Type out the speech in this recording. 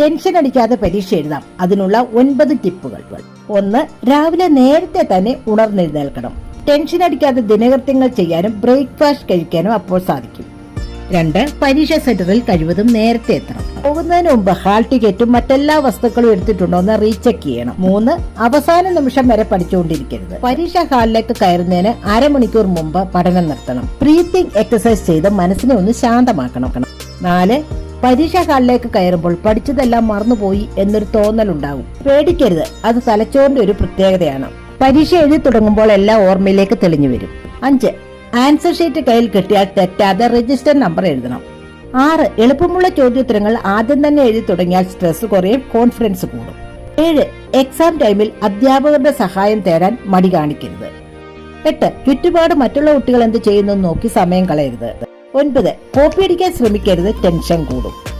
Tension അടിക്കാതെ പരീക്ഷ എഴുതാം. അതിനുള്ള ഒൻപത് ടിപ്പുകൾ. ഒന്ന് രാവിലെ നേരത്തെ തന്നെ ഉണർന്നെഴുന്നേൽക്കണം. ടെൻഷൻ അടിക്കാതെ ദിനകൃത്യങ്ങൾ ചെയ്യാനും ബ്രേക്ക്ഫാസ്റ്റ് കഴിക്കാനും അപ്പോൾ സാധിക്കും. രണ്ട് പരീക്ഷ സെന്ററിൽ കഴിവതും നേരത്തെ എത്തണം. പോകുന്നതിന് മുമ്പ് ഹാൾ ടിക്കറ്റും മറ്റെല്ലാ വസ്തുക്കളും എടുത്തിട്ടുണ്ടോ എന്ന് റീചെക്ക് ചെയ്യണം. മൂന്ന് അവസാന നിമിഷം വരെ പഠിച്ചുകൊണ്ടിരിക്കരുത്. പരീക്ഷാ ഹാളിലേക്ക് കയറുന്നതിന് അരമണിക്കൂർ മുമ്പ് പഠനം നിർത്തണം. ബ്രീത്തിങ് എക്സസൈസ് ചെയ്ത് മനസ്സിനെ ഒന്ന് ശാന്തമാക്കണം. നാല് പരീക്ഷാ ഹാളിലേക്ക് കയറുമ്പോൾ പഠിച്ചതെല്ലാം മറന്നുപോയി എന്നൊരു തോന്നൽ തോന്നലുണ്ടാകും പേടിക്കരുത് അത് തലച്ചോറിന്റെ ഒരു പ്രത്യേകതയാണ്. പരീക്ഷ എഴുതി തുടങ്ങുമ്പോൾ എല്ലാം ഓർമ്മയിലേക്ക് തെളിഞ്ഞു വരും. അഞ്ച് ആൻസർ ഷീറ്റ് കയ്യിൽ കിട്ടിയാൽ തെറ്റാതെ രജിസ്റ്റർ നമ്പർ എഴുതണം. ആറ് എളുപ്പമുള്ള ചോദ്യോത്തരങ്ങൾ ആദ്യം തന്നെ എഴുതി തുടങ്ങിയാൽ സ്ട്രെസ് കുറയും കോൺഫിഡൻസ് കൂടും. ഏഴ് എക്സാം ടൈമിൽ അധ്യാപകരുടെ സഹായം തേടാൻ മടി കാണിക്കരുത്. എട്ട് ചുറ്റുപാട് മറ്റുള്ള കുട്ടികൾ എന്ത് ചെയ്യുന്നു നോക്കി സമയം കളയരുത്. ഒൻപത്. കോപ്പി അടിക്കാൻ ശ്രമിക്കരുത്. ടെൻഷൻ കൂടും.